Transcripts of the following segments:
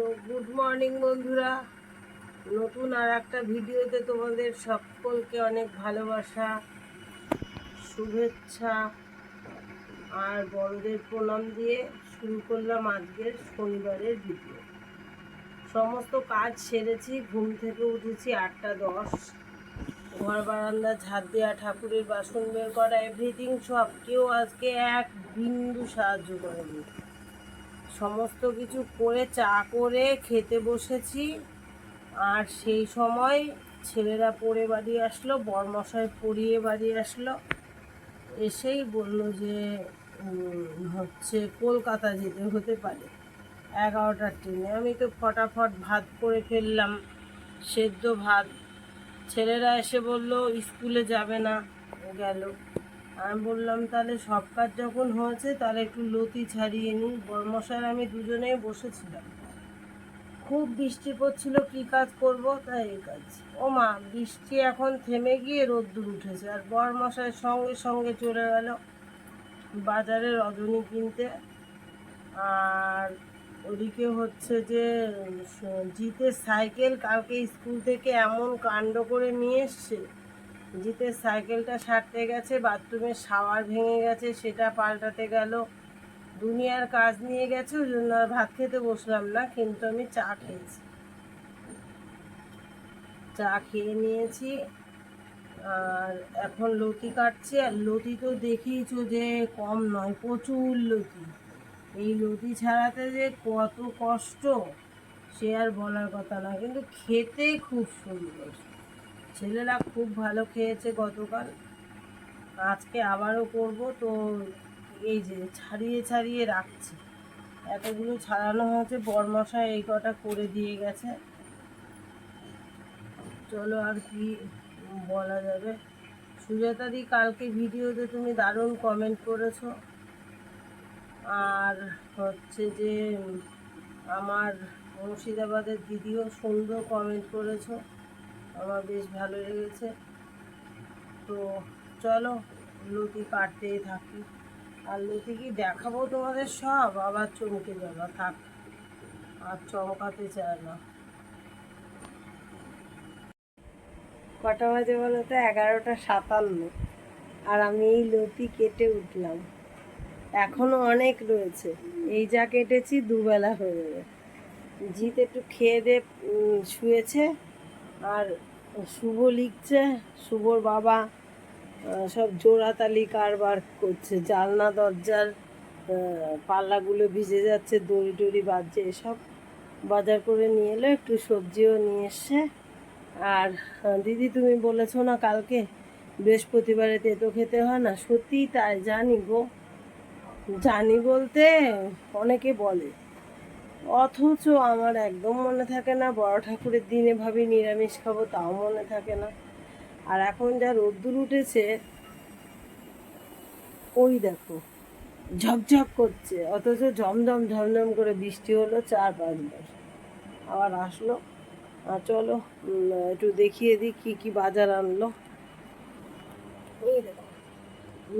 তো good morning বন্ধুরা। নতুন আর একটা ভিডিওতে তোমাদের সকলকে অনেক ভালোবাসা, শুভেচ্ছা, আর বড়দের প্রণাম দিয়ে শুরু করলাম আজকের শনিবারের ভিডিও। সমস্ত কাজ সেরেছি, ঘুম থেকে উঠেছি আটটা দশ। ঘর বারান্দা ঝাড় দেওয়া ঠাকুরের বাসন বের করা এভরিথিং সব কেউ আজকে এক বিন্দু সাহায্য করেনি। সমস্ত কিছু করে চা করে খেতে বসেছি। আর সেই সময় ছেলেরা পড়ে বাড়ি আসলো, বরমশাই পড়িয়ে বাড়ি আসলো। এসেই বলল যে হচ্ছে কলকাতা যেতে হতে পারে। এগারোটার ট্রেনে। আমি তো ফটাফট ভাত করে ফেললাম, সেদ্ধ ভাত। ছেলেরা এসে বলল, স্কুলে যাবে না। গেল। আমি বললাম, তাহলে সব কাজ যখন হয়েছে, তাহলে একটু লতি ছাড়িয়ে নিই বর্মশার আমি দুজনেই বসেছিলাম। খুব বৃষ্টি পড়ছিল, কী কাজ করব? তাই এই কাজ। ও মা, বৃষ্টি এখন থেমে গিয়ে রোদ্দুর উঠেছে। আর বরমশাই সঙ্গে সঙ্গে চলে গেল বাজারে রজনী কিনতে। আর ওদিকে হচ্ছে যে, জিতের সাইকেল কালকে স্কুল থেকে এমন কাণ্ড করে নিয়ে এসছে। জিতের সাইকেলটা সারতে গেছে, বাথরুমের শাওয়ার ভেঙে গেছে, সেটা পাল্টাতে গেল। দুনিয়ার কাজ নিয়ে গেছে, ওই জন্য আর ভাত খেতে বসলাম না, কিন্তু আমি চা খেয়েছি। চা খেয়ে নিয়েছি, আর এখন লতি কাটছি, আর লতি তো দেখিয়েছো যে কম নয়, প্রচুর লতি। এই লতি ছাড়াতে যে কত কষ্ট, সে আর বলার কথা না, কিন্তু খেতে খুব সুন্দর। ছেলেরা খুব ভালো খেয়েছে গতকাল। আজকে আবারও করব, তো এই যে ছাড়িয়ে ছাড়িয়ে রাখছি। এতগুলো ছাড়ানো হয়েছে, বরমশাই এই কটা করে দিয়ে গেছে। চলো আর কি বলা যাবে। সুজাতাদি, কালকে ভিডিওতে তুমি দারুণ কমেন্ট করেছ। আর হচ্ছে যে আমার মুর্শিদাবাদের দিদিও সুন্দর কমেন্ট করেছ। আমার বেশ ভালো লেগেছে। তো চলো, লতি কাটতেই থাকি। আর লতি কি দেখাবো তোমাদের সব? আবার চমকে যাবা থাক। আর চমকাতে চায় না। কটা বাজে বলো তো? এগারোটা সাতান্ন। আর আমি এই লতি কেটে উঠলাম। এখনও অনেক রয়েছে। এই যা কেটেছি দুবেলা হয়ে যাবে জিত একটু খেয়ে দে শুয়েছে। আর শুভ লিখছে, শুভর বাবা সব জোড়াতালি কারবার করছে জালনা দরজার পাল্লাগুলো ভিজে যাচ্ছে, দড়ি টড়ি বাজছে, এসব বাজার করে নিয়ে এলো, একটু সবজিও নিয়ে এসছে। আর দিদি তুমি বলেছ না কালকে বৃহস্পতিবারে তেতো খেতে হয় না? সত্যিই তাই, জানি গো। জানি বলতে অনেকে বলে। অথচ আমার একদম মনে থাকে না, বড় ঠাকুরের দিনে ভাবি নিরামিষ খাব তাও মনে থাকে না। আর এখন যা রোদ্দুর উঠেছে, ওই দেখো, ঝকঝক করছে, অথচ ঝমঝম ঝমঝম করে বৃষ্টি হলো চার পাঁচবার। আবার আসলো, আর চলো একটু দেখিয়ে দিই কী কী বাজার আনলো। এই দেখো,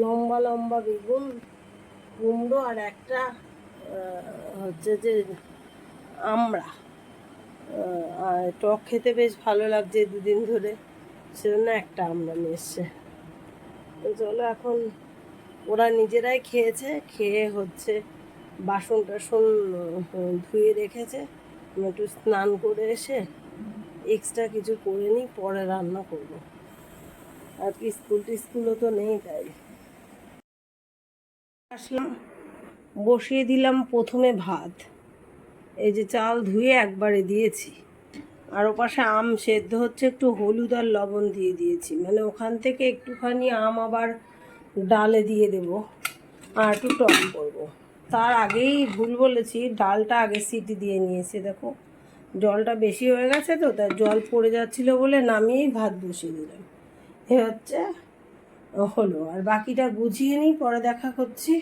লম্বা লম্বা বেগুন, কুমড়ো আর একটা হচ্ছে যে আহ, আর টক খেতে বেশ ভালো লাগছে দুদিন ধরে। সেজন্য একটা আমড়া নিয়ে এসছে তো চলো এখন ওরা নিজেরাই খেয়েছে খেয়ে হচ্ছে বাসন টাসন ধুয়ে রেখেছে। একটু স্নান করে এসে এক্সট্রা কিছু করে নিই পরে রান্না করব। আর কি স্কুল টিস্কুলও তো নেই তাই। আসলাম বসিয়ে দিলাম প্রথমে ভাত। এই যে চাল ধুয়ে একবারে দিয়েছি। আর ওপাশে আম সেদ্ধ হচ্ছে, একটু হলুদ আর লবণ দিয়ে দিয়েছি। মানে ওখান থেকে একটুখানি আম আবার ডালে দিয়ে দেব আর একটু টক করব। তার আগেই ভুল বলেছি, ডালটা আগে সিটি দিয়ে নিয়েছে। দেখো, জলটা বেশি হয়ে গেছে তো, তাই জল পড়ে যাচ্ছিল বলে নামিয়েই ভাত বসিয়ে দিলাম। এ হচ্ছে হলো, আর বাকিটা বুঝিয়ে নিই, পরে দেখা করছি।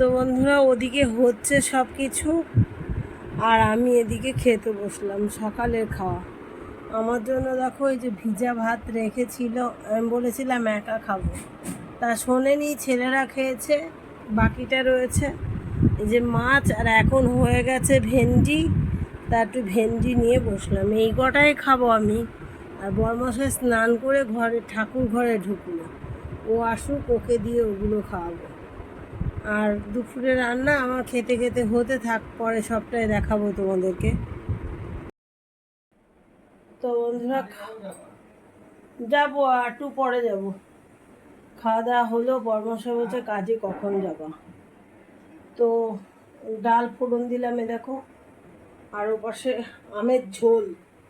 তো বন্ধুরা, ওদিকে হচ্ছে সব কিছু আর আমি এদিকে খেতে বসলাম, সকালের খাওয়া। আমার জন্য দেখো, এই যে ভিজা ভাত রেখেছিল, আমি বলেছিলাম একা খাব। তা শোনেনি, ছেলেরা খেয়েছে, বাকিটা রয়েছে। এই যে মাছ, আর এখন হয়ে গেছে ভেন্ডি। তা একটু ভেন্ডি নিয়ে বসলাম। এই কটাই খাব আমি। আর বরমশাই স্নান করে ঘরে, ঠাকুর ঘরে ঢুকলো। ও আসুক, ওকে দিয়ে ওগুলো খাওয়াবো। আর দুপুরে রান্না আমার খেতে খেতে হতে থাক, পরে সবটাই দেখাবো তোমাদেরকে। তো বন্ধুরা, যাব একটু পরে যাব। খাওয়া দাওয়া হলো বর্মশা বলছে কাজে কখন যাবা। তো ডাল ফোড়ন দিলাম এ দেখো, আর ওপাশে আমের ঝোল,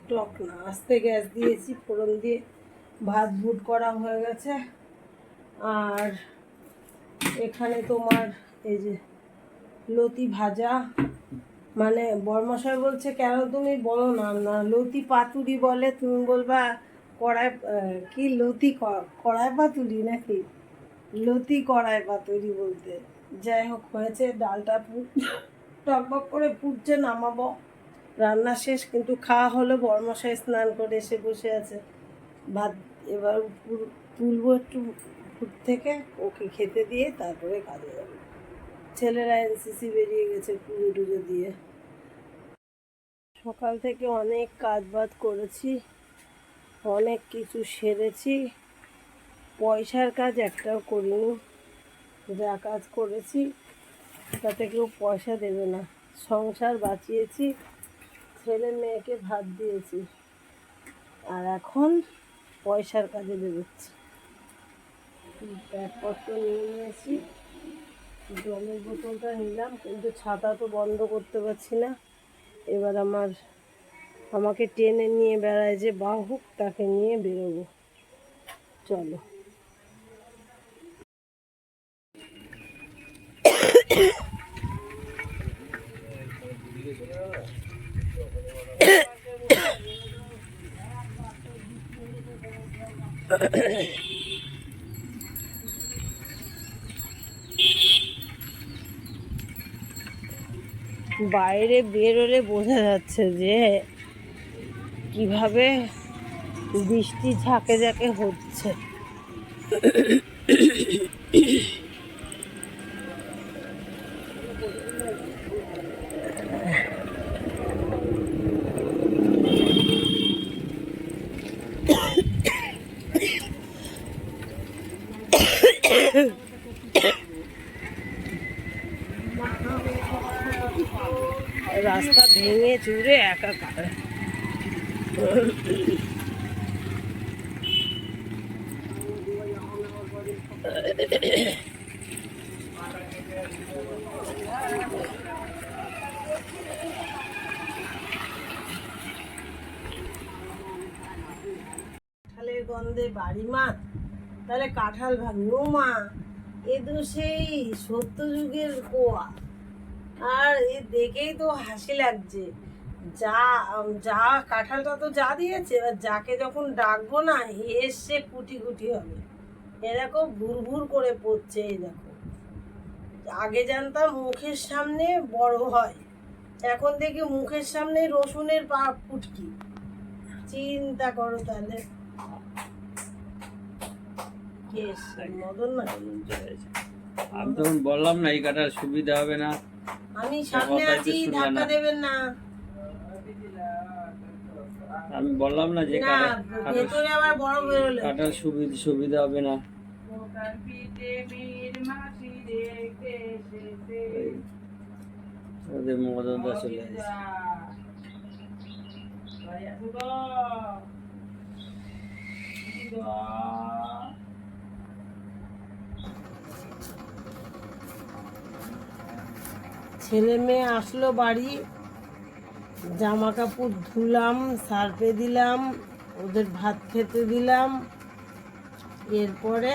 টক না, আস্তে গ্যাস দিয়েছি, ফোড়ন দিয়ে ভাত বুট করা হয়ে গেছে। আর এখানে তোমার এই যে লতি ভাজা মানে বর্মশাই বলছে, কেন তুমি বলো না না, লতি পাতুরি বলে তুমি বলবা, কড়াই কি লতি কড়াই পাতুরি নাকি? লতি কড়াই পাতুরি বলতে। যাই হোক, হয়েছে, ডালটা টকবক করে ফুটছে নামাবো। রান্না শেষ, কিন্তু খাওয়া হলো, বর্মশাই স্নান করে এসে বসে আছে। ভাত এবার তুলবো একটু ফুট থেকে ওকে খেতে দিয়ে তারপরে কাজে যাবে। ছেলেরা এনসিসি বেরিয়ে গেছে পুজো টুজো দিয়ে। সকাল থেকে অনেক কাজ বাজ করেছি, অনেক কিছু সেরেছি, পয়সার কাজ একটাও করিনি, যা কাজ করেছি তাতে কেউ পয়সা দেবে না। সংসার বাঁচিয়েছি, ছেলে মেয়েকে ভাত দিয়েছি, আর এখন পয়সার কাজে বেরোচ্ছি। ব্যাগপত্র নিয়ে নিয়েছি। জলের বোতলটা নিলাম, কিন্তু ছাতা তো বন্ধ করতে পারছি না। এবার আমার, আমাকে টেনে নিয়ে বেড়ায় যে বাহুক তাকে নিয়ে বেরোবো। চলো। বাইরে বেরোলে বোঝা যাচ্ছে যে কীভাবে বৃষ্টি ঝাঁকে ঝাঁকে হচ্ছে। একাকার কাঁঠালের গন্ধে বাড়ি মাছ তাহলে কাঁঠাল ভাঙলো মা। এ তো সেই সত্য যুগের কোয়া। আর এ দেখেই তো হাসি লাগছে। যা যা কাঁঠালটা তো যা দিয়েছে এবার যাকে যখন ডাকবো না এসে কুটি কুটি হবে। এরকম ভুর ভুর করে পড়ছে এই দেখো। আগে জানতাম মুখের সামনে বড় হয় এখন দেখি মুখের সামনে রসুনের পা ফুটকি। চিন্তা করো তাহলে? মদন না? আমি তখন বললাম না এই কাটার সুবিধা হবে না। আমি সামনে আছি ধাক্কা দেবেন না। আমি বললাম না যে কাটার কাটার ভেতরে আবার বড় বেরোলে কাটার সুবিধা সুবিধা হবে না। ওদের মদনটা চলে গেছে। ছেলে মেয়ে আসলো বাড়ি জামা কাপড় ধুলাম, সার্ফে দিলাম, ওদের ভাত খেতে দিলাম। এরপরে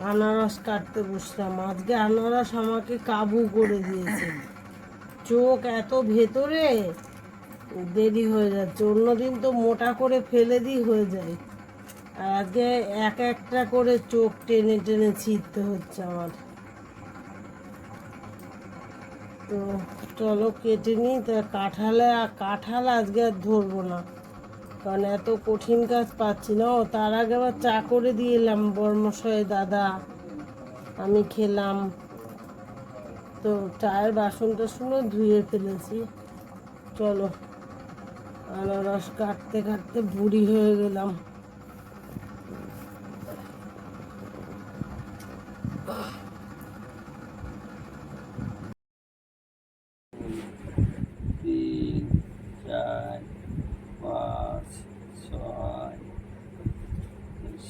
আনারস কাটতে বসলাম। আজকে আনারস আমাকে কাবু করে দিয়েছে। চোখ এত ভেতরে দেরি হয়ে যাচ্ছে। অন্যদিন তো মোটা করে ফেলে দিই হয়ে যায়। আর আজকে এক একটা করে চোখ টেনে টেনে ছিঁড়তে হচ্ছে আমার। তো চলো কেটে নিই, তা কাঁঠালে কাঁঠাল আজকে আর ধরবো না। কারণ এত কঠিন কাজ পাচ্ছি না। ও, তার আগে আবার চা করে দিয়ে এলাম বর্মশয় দাদা। আমি খেলাম। তো চায়ের বাসন টাসনও ধুয়ে ফেলেছি। চলো। আনারস কাটতে কাটতে বুড়ি হয়ে গেলাম।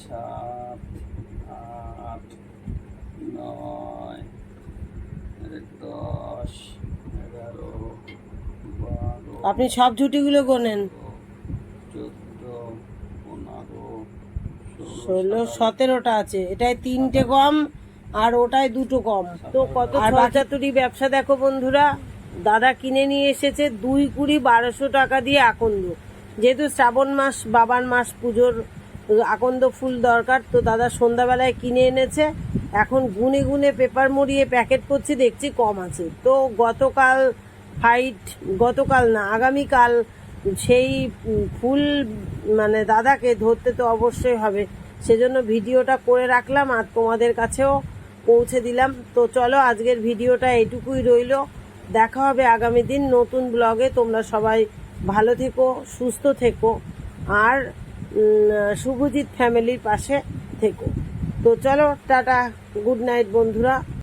সাত আট নয় দশ এগারো বারো আপনি সব ঝুটিগুলো গোনেন। চোদ্দ পনেরো ষোলো সতেরোটা আছে। এটায় তিনটে কম আর ওটায় দুটো কম তো কত আর ব্যবসা দেখো বন্ধুরা দাদা কিনে নিয়ে এসেছে দুই কুড়ি বারোশো টাকা দিয়ে আকন্দ। যেহেতু শ্রাবণ মাস বাবার মাস পুজোর আকন্দ ফুল দরকার। তো দাদা সন্ধ্যাবেলায় কিনে এনেছে। এখন গুনে গুনে পেপার মুড়িয়ে প্যাকেট করছি, দেখছি কম আছে। তো গতকাল ফাইট গতকাল না, আগামীকাল সেই ফুল মানে দাদাকে ধরতে তো অবশ্যই হবে। সেজন্য ভিডিওটা করে রাখলাম আর তোমাদের কাছেও পৌঁছে দিলাম। তো চলো আজকের ভিডিওটা এটুকুই রইল। দেখা হবে আগামী দিন নতুন ব্লগে। তোমরা সবাই ভালো থেকো, সুস্থ থেকো। আর শুভজিৎ ফ্যামিলির পাশে থেকো। তো চলো টাটা গুড নাইট বন্ধুরা।